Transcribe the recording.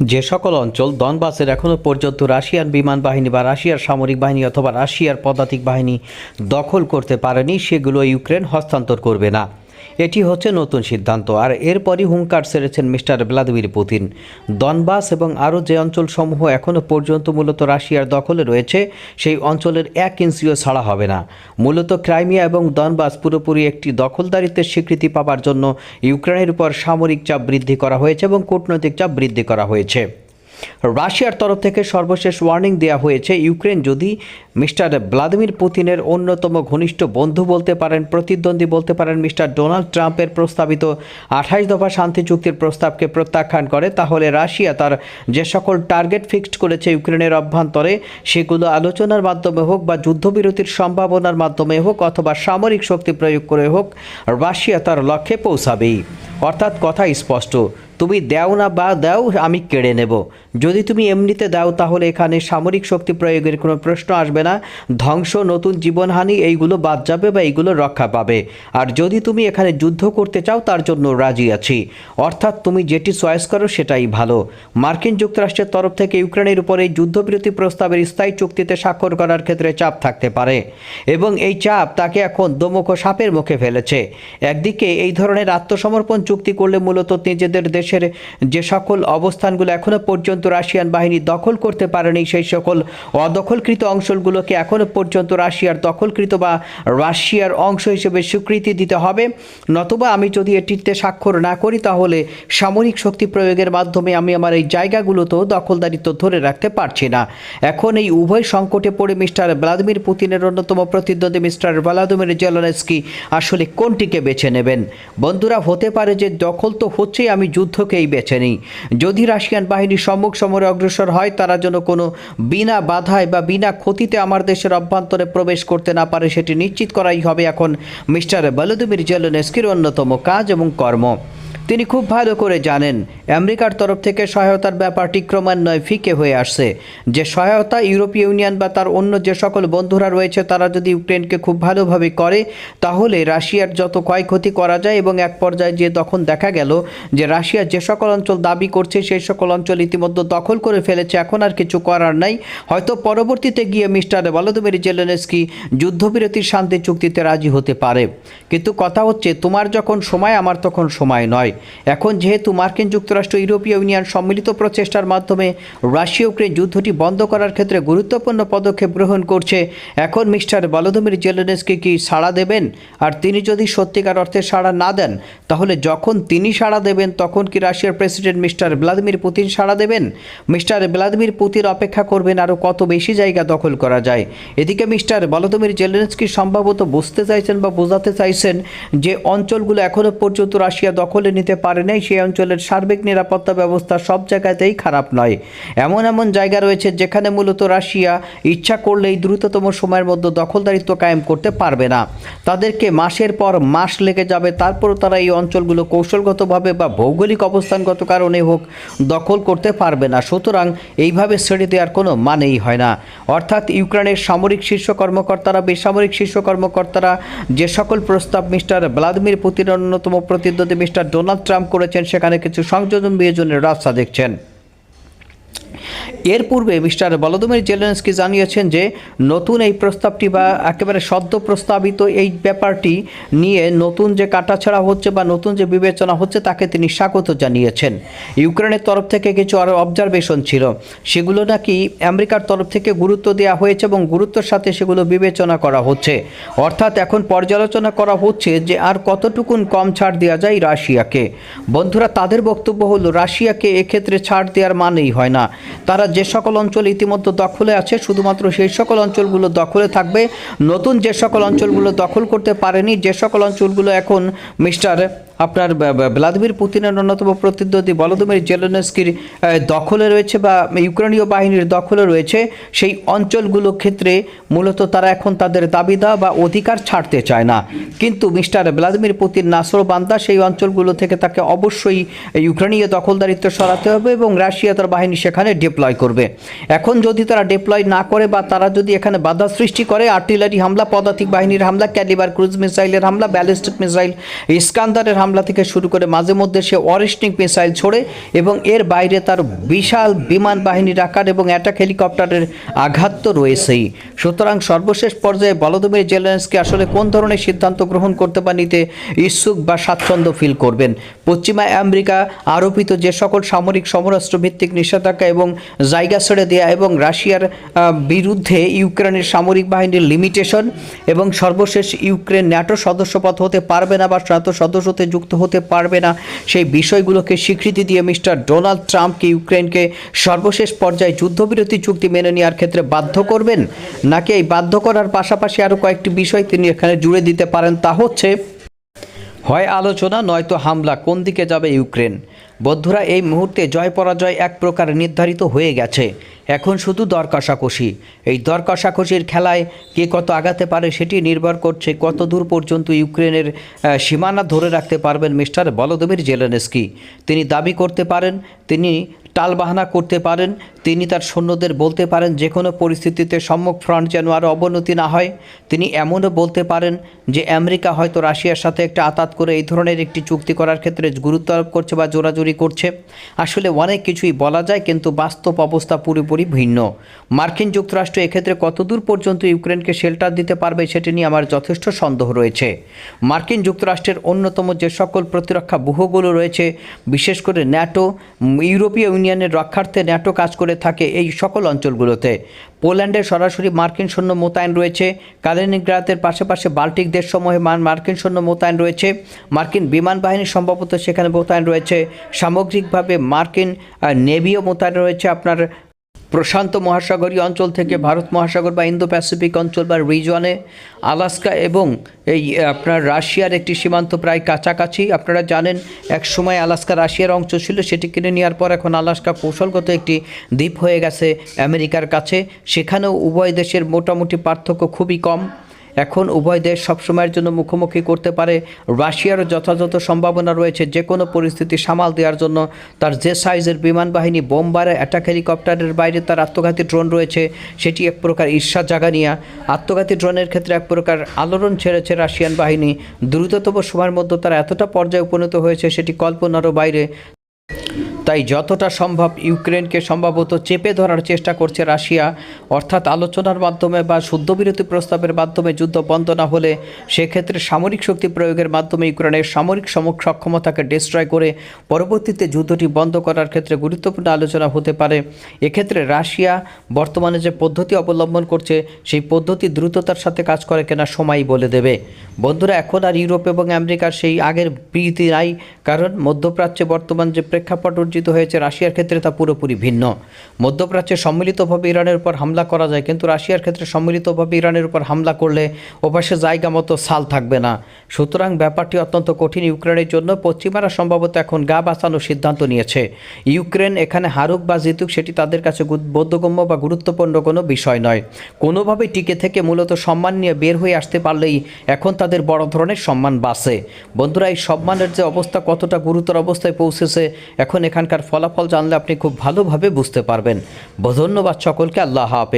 যে সকল অঞ্চল, দনবাসের এখনও পর্যন্ত রাশিয়ান বিমান বাহিনী বা রাশিয়ার সামরিক বাহিনী অথবা রাশিয়ার পদাতিক বাহিনী দখল করতে পারেনি, সেগুলো ইউক্রেন হস্তান্তর করবে না। এটি হচ্ছে নতুন সিদ্ধান্ত। আর এরপরই হুঙ্কার সেরেছেন মিস্টার ভ্লাদিমির পুতিন। দনবাস এবং আরও যে অঞ্চলসমূহ এখনও পর্যন্ত মূলত রাশিয়ার দখলে রয়েছে, সেই অঞ্চলের এক ইঞ্চিও ছাড়া হবে না। মূলত ক্রাইমিয়া এবং দনবাস পুরোপুরি একটি দখলদারিত্বের স্বীকৃতি পাওয়ার জন্য ইউক্রেনের উপর সামরিক চাপ বৃদ্ধি করা হয়েছে এবং কূটনৈতিক চাপ বৃদ্ধি করা হয়েছে। রাশিয়ার তরফ থেকে সর্বশেষ ওয়ার্নিং দেওয়া হয়েছে ইউক্রেন যদি মিস্টার ভ্লাদিমির পুতিনের অন্যতম ঘনিষ্ঠ বন্ধু বলতে পারেন, প্রতিদ্বন্দ্বী বলতে পারেন মিস্টার ডোনাল্ড ট্রাম্পের প্রস্তাবিত আঠাশ দফা শান্তি চুক্তির প্রস্তাবকে প্রত্যাখ্যান করে, তাহলে রাশিয়া তার যে সকল টার্গেট ফিক্সড করেছে ইউক্রেনের অভ্যন্তরে, সেগুলো আলোচনার মাধ্যমে হোক বা যুদ্ধবিরতির সম্ভাবনার মাধ্যমে হোক অথবা সামরিক শক্তি প্রয়োগ করে হোক, রাশিয়া তার লক্ষ্যে পৌঁছাবেই। অর্থাৎ কথা স্পষ্ট। তুমি দাও না বা দাও, আমি কেড়ে নেব। যদি তুমি এমনিতে দাও, তাহলে এখানে সামরিক শক্তি প্রয়োগের কোনো প্রশ্ন আসবে না। ধ্বংস, নতুন জীবনহানি, এইগুলো বাদ যাবে বা এইগুলো রক্ষা পাবে। আর যদি তুমি এখানে যুদ্ধ করতে চাও, তার জন্য রাজি আছি। অর্থাৎ তুমি যেটি চয়েস করো, সেটাই ভালো। মার্কিন যুক্তরাষ্ট্রের তরফ থেকে ইউক্রেনের উপরে যুদ্ধবিরতি প্রস্তাবের স্থায়ী চুক্তিতে স্বাক্ষর করার ক্ষেত্রে চাপ থাকতে পারে। এবং এই চাপ তাকে এখন দোমুখ সাপের মুখে ফেলেছে। একদিকে এই ধরনের আত্মসমর্পণ চুক্তি করলে মূলত নিজেদের দেশের যে সকল অবস্থানগুলো এখনও পর্যন্ত রাশিয়ান বাহিনী দখল করতে পারেনি, সেই সকল অদখলকৃত অঞ্চলগুলোকে এখনও পর্যন্ত রাশিয়ার দখলকৃত বা রাশিয়ার অংশ হিসেবে স্বীকৃতি দিতে হবে। নতুবা আমি যদি এটিতে স্বাক্ষর না করি, তাহলে সামরিক শক্তি প্রয়োগের মাধ্যমে আমি আমার এই জায়গাগুলোতেও দখলদারিত্ব ধরে রাখতে পারছি না। এখন এই উভয় সংকটে পড়ে মিস্টার ভ্লাদিমির পুতিনের অন্যতম প্রতিদ্বন্দ্বী মিস্টার ভ্লাদিমির জেলনেস্কি আসলে কোনটিকে বেছে নেবেন? বন্ধুরা, হতে পারে যে দখল তো হচ্ছেই, আমি যুদ্ধকেই বেছে নেই। যদি রাশিয়ান বাহিনী সম্মুখ সমরে অগ্রসর হয়, তারা যেন কোনো বিনা বাধায় বা বিনা ক্ষতিতে আমার দেশের অভ্যন্তরে প্রবেশ করতে না পারে, সেটি নিশ্চিত করাই হবে এখন মিস্টার ভ্লাদিমির জেলনেস্কির অন্যতম কাজ এবং কর্ম। তিনি খুব ভালো করে জানেন, আমেরিকার তরফ থেকে সহায়তার ব্যাপারটি ক্রমান্বয়ে ফিকে হয়ে আসছে। যে সহায়তা ইউরোপীয় ইউনিয়ন বা তার অন্য যে সকল বন্ধুরা রয়েছে, তারা যদি ইউক্রেনকে খুব ভালোভাবে করে, তাহলে রাশিয়ার যত ক্ষয়ক্ষতি করা যায় এবং এক পর্যায়ে যে তখন দেখা গেল যে রাশিয়া যে সকল অঞ্চল দাবি করছে, সেই সকল অঞ্চল ইতিমধ্যে দখল করে ফেলেছে, এখন আর কিছু করার নাই। হয়তো পরবর্তীতে গিয়ে মিস্টার ভলোদিমির জেলেনস্কি যুদ্ধবিরতির শান্তি চুক্তিতে রাজি হতে পারে। কিন্তু কথা হচ্ছে, তোমার যখন সময়, আমার তখন সময় নয়। এখন যেহেতু মার্কিন যুক্তরাষ্ট্র, ইউরোপীয় ইউনিয়ন সম্মিলিত প্রচেষ্টার মাধ্যমে রাশিয়া ইউক্রেন যুদ্ধটি বন্ধ করার ক্ষেত্রে গুরুত্বপূর্ণ পদক্ষেপ গ্রহণ করছে, এখন মিস্টার ভলোদিমির জেলেনস্কি কি সাড়া দেবেন? আর তিনি যদি সত্যিকার অর্থে সাড়া না দেন, তাহলে যখন তিনি সাড়া দেবেন, তখন কি রাশিয়ার প্রেসিডেন্ট মিস্টার ভ্লাদিমির পুতিন সাড়া দেবেন? মিস্টার ভ্লাদিমির পুতিন অপেক্ষা করবেন আরও কত বেশি জায়গা দখল করা যায়? এদিকে মিস্টার ভলোদিমির জেলেনস্কি সম্ভবত বুঝতে চাইছেন বা বোঝাতে চাইছেন যে অঞ্চলগুলো এখনও পর্যন্ত রাশিয়া দখলে নিতে পারে নাই, সেই অঞ্চলের সার্বিক নিরাপত্তা ব্যবস্থা সব জায়গাতেই খারাপ নয়। এমন এমন জায়গা রয়েছে যেখানে মূলত রাশিয়া ইচ্ছা করলেই দ্রুততম সময়ের মধ্যে দখলদারিত্ব কায়েম করতে পারবে না। তাদেরকে মাসের পর মাস লেগে যাবে, তারপরও তারা এই অঞ্চলগুলো কৌশলগতভাবে বা ভৌগোলিক অবস্থানগত কারণে হোক দখল করতে পারবে না। সুতরাং এইভাবে ছেড়ে দেওয়ার কোনো মানেই হয় না। অর্থাৎ ইউক্রেনের সামরিক শীর্ষ কর্মকর্তারা, বেসামরিক শীর্ষ কর্মকর্তারা, যে সকল প্রস্তাব মিস্টার ভ্লাদিমির পুতিনের অন্যতম প্রতিদ্বন্দ্বী মিস্টার ডোনাল্ড ট্রাম্প করেছেন সেখানে কিছু সংযোজন বিয়োজনের রাস্তা দেখছেন। এর পূর্বে মিস্টার বলদমির জেলেন্সকি জানিয়েছেন যে, নতুন এই প্রস্তাবটি বা একেবারে সদ্য প্রস্তাবিত এই ব্যাপারটি নিয়ে নতুন যে কাটাছাড়া হচ্ছে বা নতুন যে বিবেচনা হচ্ছে, তাকে তিনি স্বাগত জানিয়েছেন। ইউক্রেনের তরফ থেকে কিছু আরও অবজারভেশন ছিল। সেগুলো নাকি আমেরিকার তরফ থেকে গুরুত্ব দেওয়া হয়েছে এবং গুরুত্বের সাথে সেগুলো বিবেচনা করা হচ্ছে। অর্থাৎ এখন পর্যালোচনা করা হচ্ছে যে, আর কতটুকুন কম ছাড় দেওয়া যায় রাশিয়াকে। বন্ধুরা, তাদের বক্তব্য হলো, রাশিয়াকে এক্ষেত্রে ছাড় দেওয়ার মানেই হয় না। তারা যে সকল অঞ্চল ইতিমধ্যে দখলে আছে, শুধুমাত্র সেই সকল অঞ্চলগুলো দখলে থাকবে। নতুন যে সকল অঞ্চলগুলো দখল করতে পারেনি, যে সকল অঞ্চলগুলো এখন মিস্টার আপনার ভ্লা- ভ্লা- ভ্লাদিমির পুতিনের অন্যতম প্রতিদ্বন্দ্বী ভলোদিমির জেলেনস্কির দখলে রয়েছে বা ইউক্রেনীয় বাহিনীর দখলে রয়েছে, সেই অঞ্চলগুলো ক্ষেত্রে মূলত তারা এখন তাদের দাবি দেওয়া বা অধিকার ছাড়তে চায় না। কিন্তু মিস্টার ভ্লাদিমির পুতিন নাসর বান্দা সেই অঞ্চলগুলো থেকে তাকে অবশ্যই ইউক্রেনীয় দখলদারিত্ব সরাতে হবে এবং রাশিয়া তার বাহিনী সেখানে ডিপ্লয় করবে। এখন যদি তারা ডিপ্লয় না করে বা তারা যদি এখানে বাধা সৃষ্টি করে আর্টিলারি হামলা, পদাতিক বাহিনীর হামলা ক্যালিবার ক্রুজ মিসাইলের হামলা ব্যালিস্টিক মিসাইল ইস্কান্দারের হামলা হামলা থেকে শুরু করে মাঝে মধ্যে সে অরিস্টিং মিসাইল ছোড়ে এবং এর বাইরে তার বিশাল বিমান বাহিনী রাখার এবং অ্যাটাক হেলিকপ্টারের আঘাত তো রয়েছেই। সুতরাং সর্বশেষ পর্যায়ে বলদমির জেলেন্সকে আসলে কোন ধরনের সিদ্ধান্ত গ্রহণ করতে বা নিতে ইচ্ছুক বা স্বাচ্ছন্দ্য ফিল করবেন? পশ্চিমা আমেরিকা আরোপিত যে সকল সামরিক সমরাষ্ট্র ভিত্তিক নিষেধাজ্ঞা এবং জায়গা ছেড়ে দেওয়া এবং রাশিয়ার বিরুদ্ধে ইউক্রেনের সামরিক বাহিনীর লিমিটেশন এবং সর্বশেষ ইউক্রেন ন্যাটো সদস্যপদ হতে পারবে না বা সদস্য হতে যুক্ত হতে পারবে না। সেই বিষয়গুলোকে স্বীকৃতি দিয়ে মিস্টার ডোনাল্ড ট্রাম্পকে ইউক্রেনকে সর্বশেষ পর্যায়ে যুদ্ধবিরতি চুক্তি মেনে নেওয়ার ক্ষেত্রে বাধ্য করবেন? নাকি এই বাধ্য করার পাশাপাশি আরও কয়েকটি বিষয় তিনি এখানে জুড়ে দিতে পারেন? তা হচ্ছে, হয় আলোচনা, নয়তো হামলা, কোন দিকে যাবে ইউক্রেন? বন্ধুরা এই মুহূর্তে জয় পরাজয় এক প্রকার নির্ধারিত হয়ে গেছে। এখন শুধু দর কষাকষি। এই দর কষাকষির খেলায় কে কত আগাতে পারে সেটি নির্ভর করছে কত দূর পর্যন্ত ইউক্রেনের সীমানা ধরে রাখতে পারবেন মিস্টার বলদমির জেলেনস্কি। তিনি দাবি করতে পারেন, তিনি টালবাহানা করতে পারেন তিনি তার সৈন্যদের বলতে পারেন যে কোনো পরিস্থিতিতে সম্মুখ ফ্রন্ট যেন আরও অবনতি না হয়। তিনি এমনও বলতে পারেন যে আমেরিকা হয়তো রাশিয়ার সাথে একটা আতাত করে এই ধরনের একটি চুক্তি করার ক্ষেত্রে গুরুত্ব আরোপ করছে বা জোরাজুরি করছে। আসলে অনেক কিছুই বলা যায়, কিন্তু বাস্তব অবস্থা পুরোপুরি ভিন্ন। মার্কিন যুক্তরাষ্ট্র এক্ষেত্রে কতদূর পর্যন্ত ইউক্রেনকে শেল্টার দিতে পারবে সেটি নিয়ে আমার যথেষ্ট সন্দেহ রয়েছে। মার্কিন যুক্তরাষ্ট্রের অন্যতম যে সকল প্রতিরক্ষা ব্যুহগুলো রয়েছে, বিশেষ করে ন্যাটো, ইউরোপীয় ইউনিয়নের রক্ষার্থে ন্যাটো কাজ করে থাকে এই সকল অঞ্চলগুলোতে। পোল্যান্ডে সরাসরি মার্কিন সৈন্য মোতায়েন রয়েছে। কালিনিগ্রাতের পাশাপাশি বাল্টিক দেশসমূহে মার্কিন সৈন্য মোতায়েন রয়েছে। মার্কিন বিমান বাহিনী সম্ভবত সেখানে মোতায়েন রয়েছে। সামগ্রিকভাবে মার্কিন নেভিও মোতায়েন রয়েছে। আপনার প্রশান্ত মহাসাগরীয় অঞ্চল থেকে ভারত মহাসাগর বা ইন্দো প্যাসিফিক অঞ্চল বা রিজনে আলাস্কা এবং এই আপনার রাশিয়ার একটি সীমান্ত প্রায় কাছাকাছি। আপনারা জানেন, এক সময় আলাস্কা রাশিয়ার অংশ ছিল, সেটি কিনে নেওয়ার পর এখন আলাস্কা কৌশলগত একটি দ্বীপ হয়ে গেছে আমেরিকার কাছে। সেখানেও উভয় দেশের মোটামুটি পার্থক্য খুবই কম। এখন উভয় দেশ সবসময়ের জন্য মুখোমুখি করতে পারে। রাশিয়ারও যথাযথ সম্ভাবনা রয়েছে যে কোনো পরিস্থিতি সামাল দেওয়ার জন্য। তার যে সাইজের বিমান বাহিনী বোমবারে অ্যাটাক হেলিকপ্টারের বাইরে তার আত্মঘাতী ড্রোন রয়েছে, সেটি এক প্রকার ঈর্ষা জাগানিয়া। আত্মঘাতী ড্রোনের ক্ষেত্রে এক প্রকার আলোড়ন ছেড়েছে রাশিয়ান বাহিনী। দ্রুততম সময়ের মধ্যে তারা এতটা পর্যায়ে উপনীত হয়েছে, সেটি কল্পনারও বাইরে। তাই যতটা সম্ভব ইউক্রেনকে সম্ভবত চেপে ধরার চেষ্টা করছে রাশিয়া। অর্থাৎ আলোচনার মাধ্যমে বা শুদ্ধবিরতি প্রস্তাবের মাধ্যমে যুদ্ধ বন্ধ না হলে সেক্ষেত্রে সামরিক শক্তি প্রয়োগের মাধ্যমে ইউক্রেনের সামরিক সম- সক্ষমতাকে ডিস্ট্রয় করে পরবর্তীতে যুদ্ধটি বন্ধ করার ক্ষেত্রে গুরুত্বপূর্ণ আলোচনা হতে পারে। এক্ষেত্রে রাশিয়া বর্তমানে যে পদ্ধতি অবলম্বন করছে, সেই পদ্ধতি দ্রুততার সাথে কাজ করে কিনা সময়ই বলে দেবে। বন্ধুরা, এখন আর ইউরোপ এবং আমেরিকার সেই আগের প্রীতি নাই, কারণ মধ্যপ্রাচ্যে বর্তমান যে প্রেক্ষাপট অর্জিত হয়েছে রাশিয়ার ক্ষেত্রে তা পুরোপুরি ভিন্ন। মধ্যপ্রাচ্যে সম্মিলিতভাবে ইরানের উপর হামলা করা যায়, কিন্তু রাশিয়ার ক্ষেত্রে সম্মিলিতভাবে ইরানের উপর হামলা করলে ওপাশে জায়গা মতো সাল থাকবে না। সুতরাং ব্যাপারটি অত্যন্ত কঠিন ইউক্রেনের জন্য। পশ্চিমারা সম্ভবত এখন গা বাঁচানোর সিদ্ধান্ত নিয়েছে। ইউক্রেন এখানে হারুক বা জিতুক সেটি তাদের কাছে বোধগম্য বা গুরুত্বপূর্ণ কোনো বিষয় নয়। কোনোভাবে টিকে থেকে মূলত সম্মান নিয়ে বের হয়ে আসতে পারলেই এখন তাদের বড় ধরনের সম্মান বাসে বন্ধুরা, এই সম্মানের যে অবস্থা কতটা গুরুতর অবস্থায় পৌঁছেছে, এখন এখানকার ফলাফল জানলে আপনি খুব ভালোভাবে বুঝতে পারবেন। ধন্যবাদ সকলকে আল্লাহ হাফেজ।